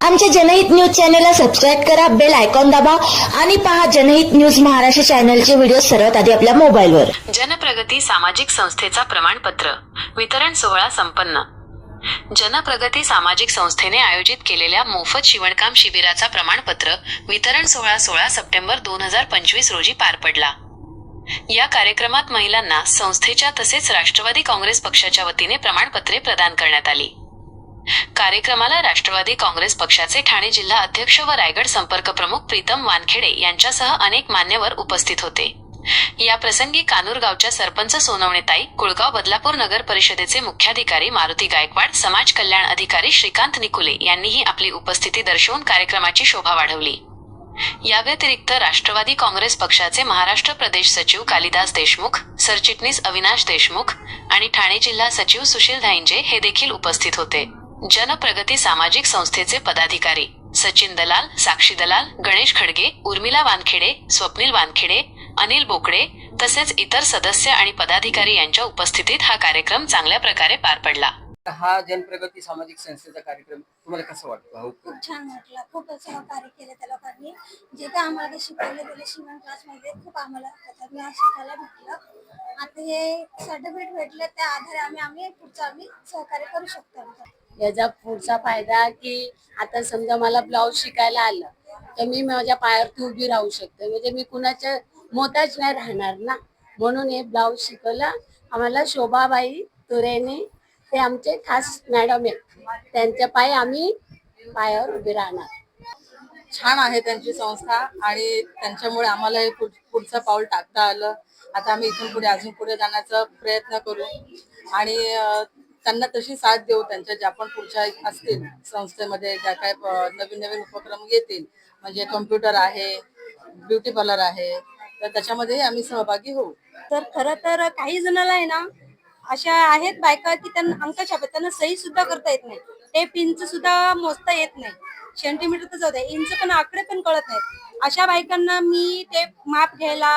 आमच्या जनहित न्यूज चॅनलला सबस्क्राईब करा बेल आयकॉन दाबा आणि पहा जनहित न्यूज महाराष्ट्र चॅनलचे व्हिडिओ सर्वात आधी आपल्या मोबाईलवर. जनप्रगती सामाजिक संस्थेचा प्रमाणपत्र. वितरण सोहळा संपन्न. जनप्रगती सामाजिक संस्थेने आयोजित केलेल्या मोफत शिवणकाम शिबिराचा प्रमाणपत्र वितरण सोहळा सोळा सप्टेंबर दोन हजार पंचवीस रोजी पार पडला. या कार्यक्रमात महिलांना संस्थेच्या तसेच राष्ट्रवादी काँग्रेस पक्षाच्या वतीने प्रमाणपत्रे प्रदान करण्यात आली. कार्यक्रमाला राष्ट्रवादी काँग्रेस पक्षाचे ठाणे जिल्हा अध्यक्ष व रायगड संपर्क प्रमुख प्रीतम वानखेडे यांच्यासह अनेक मान्यवर उपस्थित होते. या प्रसंगी कानूर गावच्या सरपंच सोनवणेताई कुळगाव बदलापूर नगर परिषदेचे मुख्याधिकारी मारुती गायकवाड समाज कल्याण अधिकारी श्रीकांत निकुले यांनीही आपली उपस्थिती दर्शवून कार्यक्रमाची शोभा वाढवली. या व्यतिरिक्त राष्ट्रवादी काँग्रेस पक्षाचे महाराष्ट्र प्रदेश सचिव कालिदास देशमुख सरचिटणीस अविनाश देशमुख आणि ठाणे जिल्हा सचिव सुशील धाईंजे हे देखील उपस्थित होते. जनप्रगती सामाजिक संस्थेचे पदाधिकारी सचिन दलाल साक्षी दलाल गणेश खडगे उर्मिला वानखेडे स्वप्नील वानखेडे अनिल बोकडे तसेच इतर सदस्य आणि पदाधिकारी यांच्या उपस्थितीत हा कार्यक्रम चांगल्या प्रकारे पार पडला. हा जनप्रगती सामाजिक संस्थेचा कार्यक्रम तुम्हाला कसा वाटतो? हा? खूप छान वाटलं. खूप सहकार्य केलं त्या लोकांनी. जे काय आम्हाला शिकवले गेले शिवण क्लासमध्ये खूप आम्हाला शिकायला भेटलं. आता हे सर्टिफिकेट भेटले त्या आधारे आम्ही आम्ही पुढचं आम्ही सहकार्य करू शकतो याचा पुढचा फायदा की आता समजा मला ब्लाऊज शिकायला आलं तर मी माझ्या पायावरती उभी राहू शकते. म्हणजे मी कुणाच्या मोताच नाही राहणार ना. म्हणून हे ब्लाऊज शिकवलं. आम्हाला शोभाबाई तुरेने ते आमचे खास मॅडम आहेत. त्यांच्या पायी आम्ही पायावर उभी राहणार. छान आहे त्यांची संस्था आणि त्यांच्यामुळे आम्हाला हे पुढचं पाऊल टाकता आलं. आता आम्ही इथून पुढे अजून पुढे जाण्याचा प्रयत्न करू. आणि त्यांना तशी साथ देऊ त्यांच्या ज्या पण पुढच्या असतील संस्थेमध्ये ज्या काय नवीन नवीन उपक्रम येतील म्हणजे कम्प्युटर आहे ब्युटी पार्लर आहे तर त्याच्यामध्येही आम्ही सहभागी होऊ. तर खरं तर काही जणाला आहे ना अशा आहेत बायका की त्यांना अंक छापत त्यांना सही सुद्धा करता येत नाही. टेप इंच सुद्धा मोजता येत नाही. सेंटीमीटर तर जाऊ द्या इंच पण आकडे पण कळत नाहीत. अशा बायकांना मी ते माप घ्यायला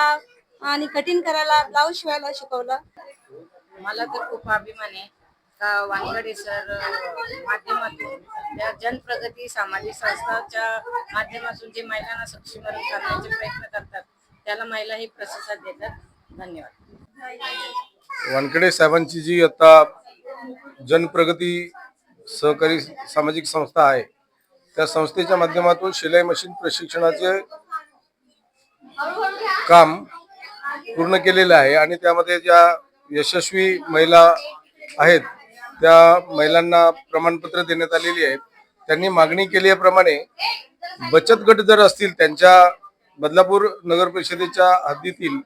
आणि कटिंग करायला ब्लाऊज शिवायला शिकवलं. मला तर खूप अभिमान आहे. का वानखडे सर माध्यमातून त्या जनप्रगती सामाजिक संस्थाच्या माध्यमातून जे महिलांना सक्षमीकरण करण्याचे प्रयत्न करतात त्याला महिला ही प्रतिसाद देतात. धन्यवाद. वानकडे साहेबांची जी आता जनप्रगती सहकारी सामाजिक संस्था आहे त्या संस्थेच्या माध्यमातून शिलाई मशीन प्रशिक्षणाचे काम पूर्ण केलेलं आहे आणि त्यामध्ये ज्या यशस्वी महिला आहेत त्या महिलांना प्रमाणपत्र देण्यात आलेली आहेत. त्यांनी मागणी केल्याप्रमाणे बचत गट जर असतील त्यांच्या बदलापूर नगर परिषदेच्या हद्दीतील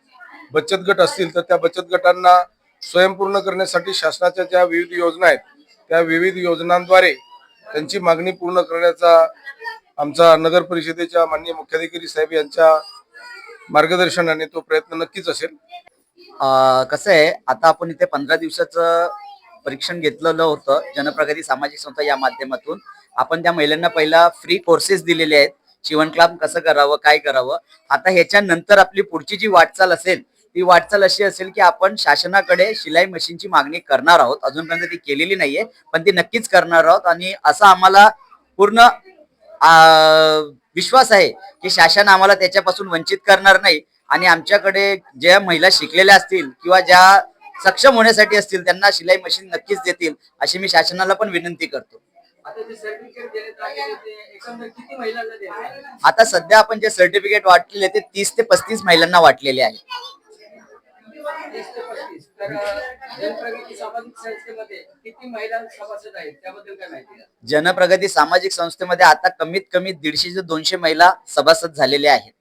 बचत गट असतील तर त्या बचत गटांना स्वयंपूर्ण करण्यासाठी शासनाच्या ज्या विविध योजना आहेत त्या विविध योजनांद्वारे त्यांची मागणी पूर्ण करण्याचा आमचा नगर परिषदेच्या माननीय मुख्याधिकारी साहेब यांच्या मार्गदर्शनाने तो प्रयत्न नक्कीच असेल. कसं आहे आता आपण इथे पंधरा दिवसाचं परीक्षण घेतलेलं होतं. जनप्रगती सामाजिक संस्था या माध्यमातून. आपण त्या महिलांना पहिला फ्री कोर्सेस दिलेले आहेत. शिवणकाम कसं करावं काय करावं? आता ह्याच्यानंतर आपली पुढची जी वाटचाल असेल ती वाटचाल अशी असेल की आपण शासनाकडे शिलाई मशीनची मागणी करणार आहोत. अजूनपर्यंत ती केलेली नाहीये पण ती नक्कीच करणार आहोत. आणि असा आम्हाला पूर्ण विश्वास आहे की शासन आम्हाला त्याच्यापासून वंचित करणार नाही. आणि आमच्याकडे ज्या महिला शिकलेल्या असतील किंवा ज्या सक्षम होण्यासाठी असतील त्यांना शिलाई मशीन नक्कीच देतील अशी मी शासनाला पण विनंती करतो. आता सध्या आपण जे सर्टिफिकेट वाटलेले ते तीस ते पस्तीस महिलांना वाटलेले आहे. जनप्रगती सामाजिक संस्थेमध्ये आता कमीत कमी दीडशे ते दोनशे महिला सभासद झालेल्या आहेत.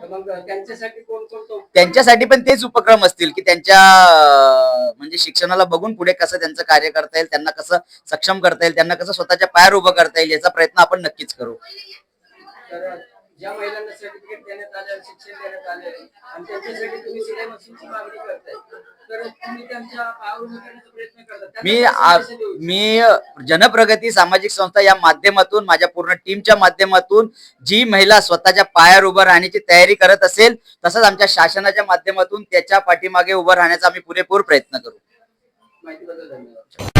मग त्यांच्यासाठी कोण कोण तो त्यांच्यासाठी पण तेच उपक्रम असतील की त्यांच्या म्हणजे शिक्षणाला बघून पुढे कसं त्यांचं कार्य करता येईल त्यांना कसं सक्षम करता येईल त्यांना कसं स्वतःच्या पायावर उभं करता येईल याचा प्रयत्न आपण नक्कीच करू. तर ज्या महिलांना सर्टिफिकेट देण्यात आलं शिक्षण देण्यात आले आणि त्यांच्यासाठी तुम्ही शिलाई मशीनची मागणी करताय तर तुम्ही त्यांच्या पायावर उभं करण्याचा प्रयत्न मी आ-? मी जनप्रगती सामाजिक संस्था या माध्यमातून माझ्या पूर्ण टीमच्या माध्यमातून जी महिला स्वतःच्या पायावर उभं राहण्याची तयारी करत असेल तसंच आमच्या शासनाच्या माध्यमातून त्याच्या पाठीमागे उभं राहण्याचा आम्ही पुरेपूर प्रयत्न करू माहितीबद्दल धन्यवाद